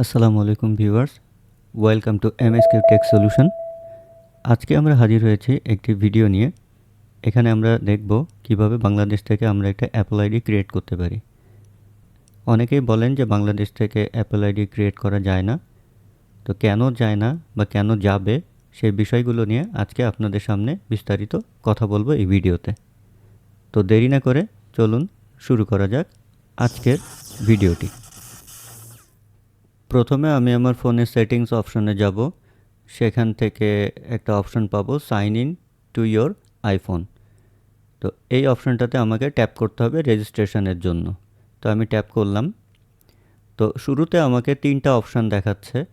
আসসালামু আলাইকুম viewers, welcome to MSQ tech solution. আজকে আমরা হাজির হয়েছি একটি ভিডিও নিয়ে। এখানে আমরা দেখব কীভাবে বাংলাদেশ থেকে আমরা একটা অ্যাপল আইডি ক্রিয়েট করতে পারি। অনেকেই বলেন যে বাংলাদেশ থেকে অ্যাপল আইডি ক্রিয়েট করা যায় না। তো কেন যায় না বা কেন যাবে সেই বিষয়গুলো নিয়ে আজকে আপনাদের সামনে বিস্তারিত কথা বলব এই ভিডিওতে। তো দেরি না করে চলুন শুরু করা যাক আজকের ভিডিওটি। প্রথমে আমি আমার ফোনের সেটিংস অপশনে যাব। সেখান থেকে একটা অপশন পাবো, sign in to your iPhone. তো এই অপশনটাতে আমাকে ট্যাপ করতে হবে রেজিস্ট্রেশনের জন্য। তো আমি ট্যাপ করলাম। তো শুরুতে আমাকে তিনটা অপশান দেখাচ্ছে।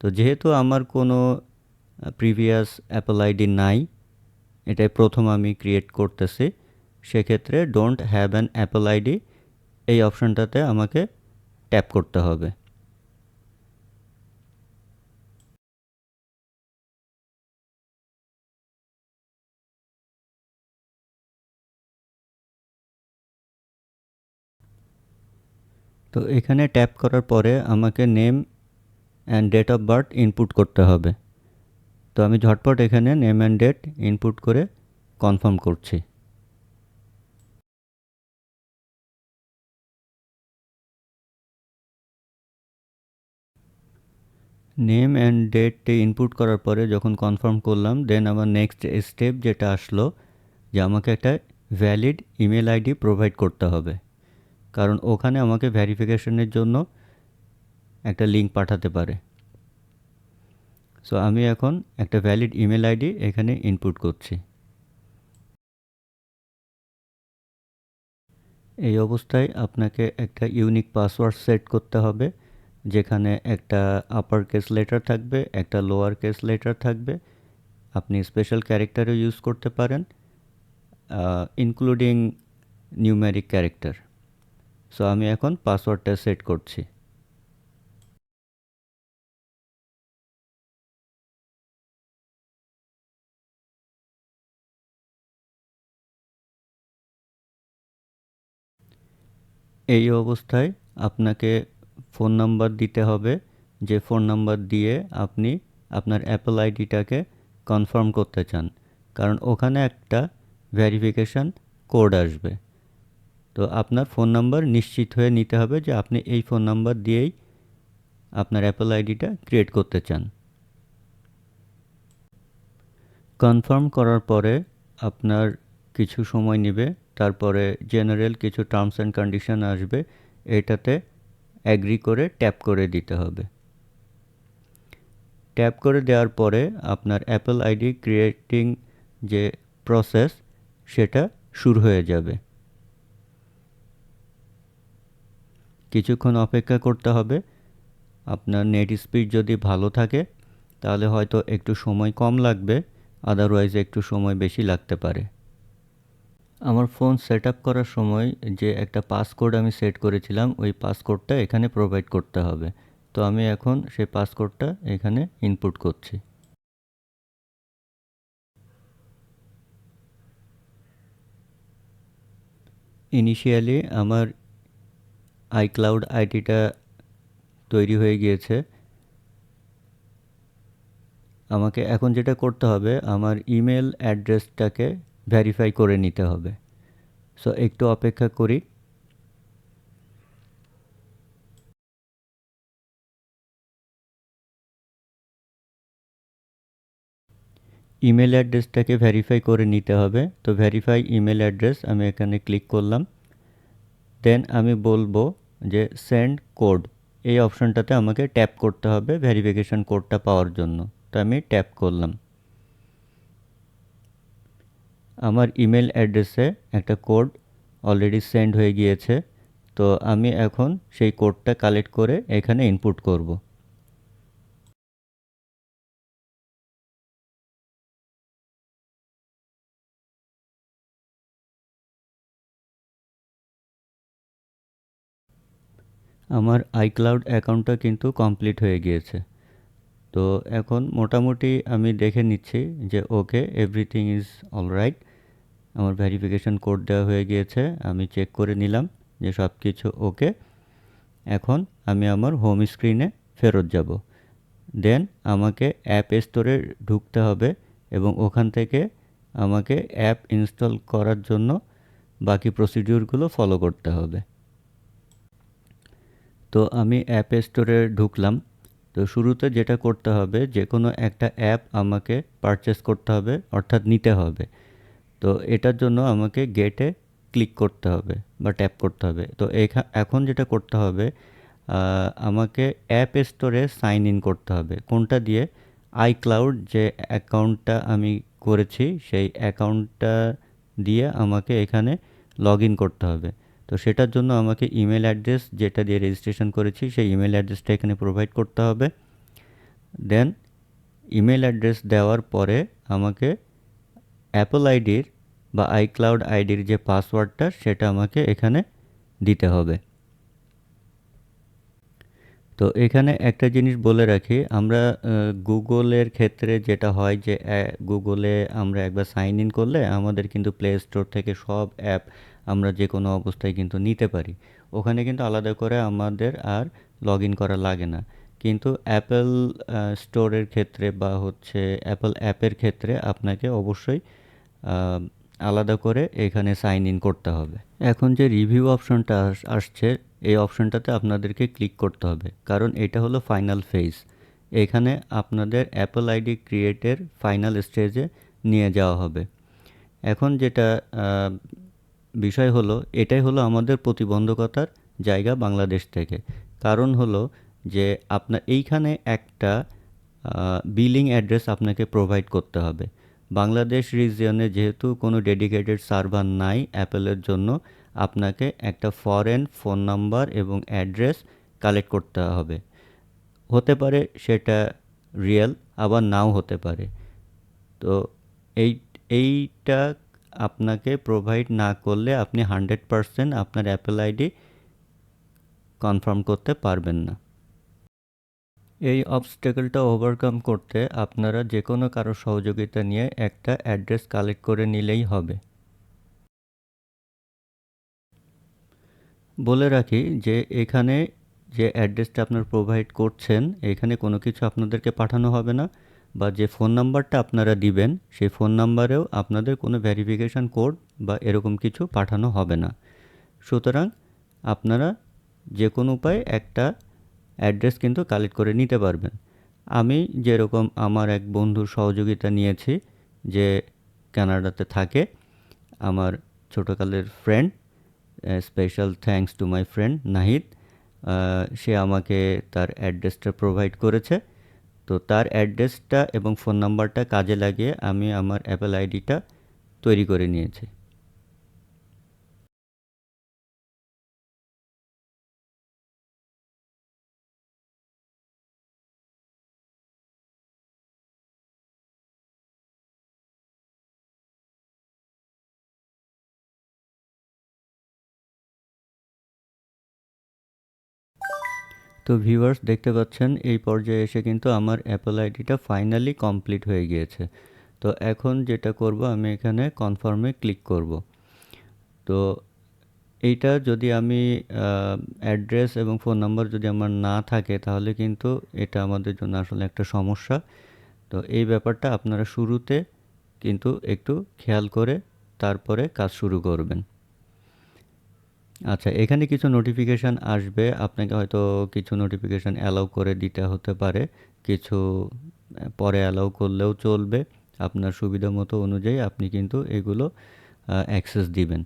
তো যেহেতু আমার কোনো প্রিভিয়াস অ্যাপল আইডি নাই, এটাই প্রথম আমি ক্রিয়েট করতেছি, সেক্ষেত্রে don't have an Apple ID, এই অপশানটাতে আমাকে ট্যাপ করতে হবে। তো এখানে ট্যাপ করার পরে আমাকে name and date of birth input করতে হবে। তো আমি ঝটপট এখানে নেম অ্যান্ড ডেট ইনপুট করে কনফার্ম করছি। নেম অ্যান্ড ডেট ইনপুট করার পরে যখন কনফার্ম করলাম দেন আমার নেক্সট স্টেপ যেটা আসলো যে আমাকে একটা ভ্যালিড ইমেল আইডি প্রোভাইড করতে হবে। কারণ ওখানে আমাকে ভ্যারিফিকেশনের জন্য একটা লিঙ্ক পাঠাতে পারে। সো আমি এখন একটা ভ্যালিড ইমেল আইডি এখানে ইনপুট করছি। এই অবস্থায় আপনাকে একটা ইউনিক পাসওয়ার্ড সেট করতে হবে, যেখানে একটা আপার কেস লেটার থাকবে, একটা লোয়ার কেস লেটার থাকবে। আপনি স্পেশাল ক্যারেক্টারও ইউজ করতে পারেন ইনক্লুডিং নিউমেরিক ক্যারেক্টার সো আমি এখন পাসওয়ার্ডটা সেট করছি। এই অবস্থায় আপনাকে ফোন নাম্বার দিতে হবে, যে ফোন নাম্বার দিয়ে আপনি আপনার অ্যাপল আইডিটাকে কনফার্ম করতে চান। কারণ ওখানে একটা ভেরিফিকেশান কোড আসবে। তো আপনার ফোন নাম্বার নিশ্চিত হয়ে নিতে হবে যে আপনি এই ফোন নাম্বার দিয়েই আপনার অ্যাপল আইডিটা ক্রিয়েট করতে চান। কনফার্ম করার পরে আপনার কিছু সময় নেবে, তারপরে জেনারেল কিছু টার্মস অ্যান্ড কন্ডিশন আসবে, এটাতে অ্যাগ্রি করে ট্যাপ করে দিতে হবে। ট্যাপ করে দেওয়ার পরে আপনার অ্যাপল আইডি ক্রিয়েটিং যে প্রসেস সেটা শুরু হয়ে যাবে। কিছুক্ষণ অপেক্ষা করতে হবে। আপনার নেট স্পিড যদি ভালো থাকে, তাহলে হয়তো একটু সময় কম লাগবে আদারওয়াইজ একটু সময় বেশি লাগতে পারে। আমার ফোন সেট আপ করার সময় যে একটা পাসকোড আমি সেট করেছিলাম, ওই পাসকোডটা এখানে প্রোভাইড করতে হবে। তো আমি এখন সেই পাসকোডটা এখানে ইনপুট করছি। ইনিশিয়ালি আমার আইক্লাউড আইডিটা তৈরি হয়ে গিয়েছে। আমাকে এখন যেটা করতে হবে, আমার ইমেল অ্যাড্রেসটাকে ভেরিফাই করে নিতে হবে। সো একটু অপেক্ষা করি। ইমেল অ্যাড্রেসটাকে ভেরিফাই করে নিতে হবে। তো ভেরিফাই ইমেল অ্যাড্রেস আমি এখানে ক্লিক করলাম। দেন আমি বলব যে সেন্ড কোড এই অপশনটাতে আমাকে ট্যাপ করতে হবে ভেরিফিকেশান কোডটা পাওয়ার জন্য। তো আমি ট্যাপ করলাম। আমার ইমেল অ্যাড্রেসে একটা কোড অলরেডি সেন্ড হয়ে গিয়েছে। তো আমি এখন সেই কোডটা কালেক্ট করে এখানে ইনপুট করব। আমার আইক্লাউড অ্যাকাউন্টটা কিন্তু কমপ্লিট হয়ে গিয়েছে। তো এখন মোটামুটি আমি দেখে নিচ্ছি যে ওকে এভরিথিং ইজ অলরাইট আমার ভেরিফিকেশান কোড দেওয়া হয়ে গিয়েছে, আমি চেক করে নিলাম যে সব কিছু ওকে এখন আমি আমার হোম স্ক্রিনে ফেরত যাব। দেন আমাকে অ্যাপ স্টোরে ঢুকতে হবে এবং ওখান থেকে আমাকে অ্যাপ ইনস্টল করার জন্য বাকি প্রসিডিউরগুলো ফলো করতে হবে। তো আমি অ্যাপ স্টোরে ঢুকলাম। তো শুরুতে যেটা করতে হবে, যে কোনো একটা অ্যাপ আমাকে পারচেস করতে হবে, অর্থাৎ নিতে হবে। তো এটার জন্য আমাকে গেটে ক্লিক করতে হবে বা ট্যাপ করতে হবে। তো এখন যেটা করতে হবে আমাকে অ্যাপ স্টোরে সাইন ইন করতে হবে। কোনটা দিয়ে? আইক্লাউড যে অ্যাকাউন্টটা আমি করেছি, সেই অ্যাকাউন্টটা দিয়ে আমাকে এখানে লগ ইন করতে হবে। তো সেটার জন্য আমাকে ইমেল অ্যাড্রেস যেটা দিয়ে রেজিস্ট্রেশন করেছি, সেই ইমেল অ্যাড্রেসটা এখানে প্রোভাইড করতে হবে। দেন ইমেল অ্যাড্রেস দেওয়ার পরে আমাকে অ্যাপল আইডির বা আইক্লাউড আইডির যে পাসওয়ার্ডটা সেটা আমাকে এখানে দিতে হবে। তো এখানে একটা জিনিস বলে রাখি, আমরা গুগলের ক্ষেত্রে যেটা হয় যে গুগলে আমরা একবার সাইন ইন করলে আমাদের কিন্তু প্লে স্টোর থেকে সব অ্যাপ আমরা যে কোনো অবস্থায় কিন্তু নিতে পারি। ওখানে কিন্তু আলাদা করে আমাদের আর লগ ইন করা লাগে না। কিন্তু অ্যাপেল স্টোরের ক্ষেত্রে বা হচ্ছে অ্যাপেল অ্যাপের ক্ষেত্রে আপনাকে অবশ্যই আলাদা করে এখানে সাইন ইন করতে হবে। এখন যে রিভিউ অপশনটা আসছে, এই অপশনটাতে আপনাদেরকে ক্লিক করতে হবে। কারণ এটা হলো ফাইনাল ফেজ এখানে আপনাদের অ্যাপল আইডি ক্রিয়েটের ফাইনাল স্টেজে নিয়ে যাওয়া হবে। এখন যেটা বিষয় হলো, এটাই হলো আমাদের প্রতিবন্ধকতার জায়গা বাংলাদেশ থেকে। কারণ হলো যে আপনার এইখানে একটা বিলিং অ্যাড্রেস আপনাকে প্রোভাইড করতে হবে। বাংলাদেশ রিজিয়নে যেহেতু কোনো ডেডিকেটেড সার্ভার নাই অ্যাপেলের জন্য, আপনাকে একটা ফরেন ফোন নাম্বার এবং অ্যাড্রেস কালেক্ট করতে হবে। হতে পারে সেটা রিয়েল আবার নাও হতে পারে। তো এই, এইটা আপনাকে প্রোভাইড না করলে আপনি হান্ড্রেড পারসেন্ট আপনার অ্যাপেল আইডি কনফার্ম করতে পারবেন না। এই অবস্টেকেলটা ওভারকাম করতে আপনারা যে কোনো কারও সহযোগিতা নিয়ে একটা অ্যাড্রেস কালেক্ট করে নিলেই হবে। বলে রাখি যে এখানে যে অ্যাড্রেসটা আপনার প্রোভাইড করছেন, এখানে কোনো কিছু আপনাদেরকে পাঠানো হবে না। বা যে ফোন নাম্বারটা আপনারা দিবেন, সেই ফোন নাম্বারেও আপনাদের কোনো ভ্যারিফিকেশান কোড বা এরকম কিছু পাঠানো হবে না। সুতরাং আপনারা যে কোনো উপায়ে একটা অ্যাড্রেস কিন্তু কালেক্ট করে নিতে পারবেন। আমি যেরকম আমার এক বন্ধুর সহযোগিতা নিয়েছি যে কানাডাতে থাকে, আমার ছোটোকালের friend special thanks to my friend Nahid সে আমাকে তার অ্যাড্রেসটা প্রোভাইড করেছে। তার অ্যাড্রেসটা এবং ফোন নাম্বারটা কাজে লাগিয়ে আমি আমার অ্যাপেল আইডিটা তৈরি করে নিয়েছি। তো ভিউয়ার্স, দেখতে পাচ্ছেন, এই পর্যায়ে এসে কিন্তু আমার অ্যাপল আইডিটা ফাইনালি কমপ্লিট হয়ে গিয়েছে। তো এখন যেটা করব, আমি এখানে কনফার্মে ক্লিক করব। তো এইটা যদি আমি অ্যাড্রেস এবং ফোন নাম্বার যদি আমার না থাকে, তাহলে কিন্তু এটা আমাদের জন্য আসলে একটা সমস্যা। তো এই ব্যাপারটা আপনারা শুরুতে কিন্তু একটু খেয়াল করে তারপরে কাজ শুরু করবেন। আচ্ছা এখানে কিছু নোটিফিকেশান আসবে। আপনাকে হয়তো কিছু নোটিফিকেশান অ্যালাউ করে দিতে হতে পারে। কিছু পরে অ্যালাউ করলেও চলবে। আপনার সুবিধা মতো অনুযায়ী আপনি কিন্তু এগুলো অ্যাক্সেস দিবেন।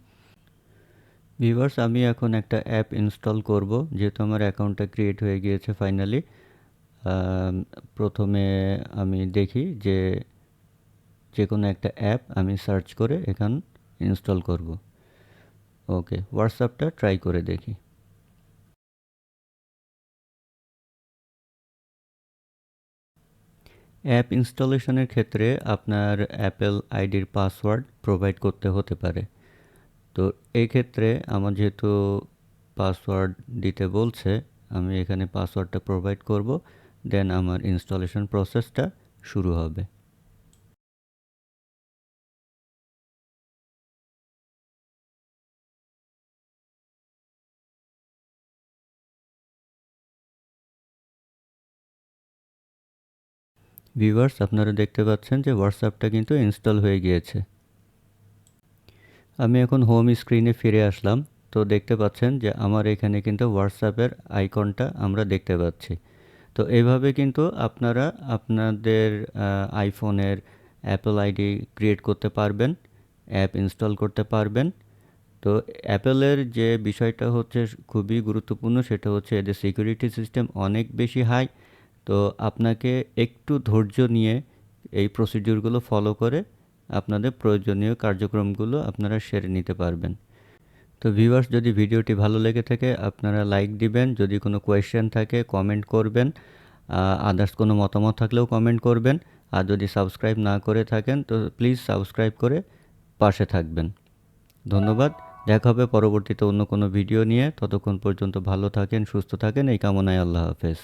ভিভার্স আমি এখন একটা অ্যাপ ইনস্টল করব। যেহেতু আমার অ্যাকাউন্টটা ক্রিয়েট হয়ে গিয়েছে ফাইনালি প্রথমে আমি দেখি যে যে কোনো একটা অ্যাপ আমি সার্চ করে এখান ইনস্টল করব। ওকে হোয়াটসঅ্যাপটা ট্রাই করে দেখি। অ্যাপ ইনস্টলেশনের ক্ষেত্রে আপনার অ্যাপেল আইডির পাসওয়ার্ড প্রোভাইড করতে হতে পারে। তো এই ক্ষেত্রে আমার যেহেতু পাসওয়ার্ড দিতে বলছে, আমি এখানে পাসওয়ার্ডটা প্রোভাইড করব দেন আমার ইনস্টলেশন প্রসেসটা শুরু হবে। ভিউয়ার্স আপনারা দেখতে পাচ্ছেন যে হোয়াটসঅ্যাপটা কিন্তু ইনস্টল হয়ে গিয়েছে। আমি এখন হোম স্ক্রিনে ফিরে আসলাম। তো দেখতে পাচ্ছেন যে আমার এখানে কিন্তু হোয়াটসঅ্যাপের আইকনটা আমরা দেখতে পাচ্ছি। তো এইভাবে কিন্তু আপনারা আপনাদের আইফোনের অ্যাপল আইডি ক্রিয়েট করতে পারবেন অ্যাপ ইনস্টল করতে পারবেন। তো অ্যাপেলের যে বিষয়টা হচ্ছে খুবই গুরুত্বপূর্ণ, সেটা হচ্ছে এদের সিকিউরিটি সিস্টেম অনেক বেশি হাই তো আপনাকে একটু ধৈর্য নিয়ে এই প্রসিডিউরগুলো ফলো করে আপনাদের প্রয়োজনীয় কার্যক্রমগুলো আপনারা সেরে নিতে পারবেন। তো ভিউয়ার্স যদি ভিডিওটি ভালো লেগে থাকে, আপনারা লাইক দিবেন। যদি কোনো কোয়েশ্চেন থাকে কমেন্ট করবেন। আদার্স কোনো মতামত থাকলেও কমেন্ট করবেন। আর যদি সাবস্ক্রাইব না করে থাকেন, তো প্লিজ সাবস্ক্রাইব করে পাশে থাকবেন। ধন্যবাদ। দেখা হবে পরবর্তীতে অন্য কোনো ভিডিও নিয়ে। ততক্ষণ পর্যন্ত ভালো থাকেন, সুস্থ থাকেন। এই কামনায় আল্লাহ হাফেজ।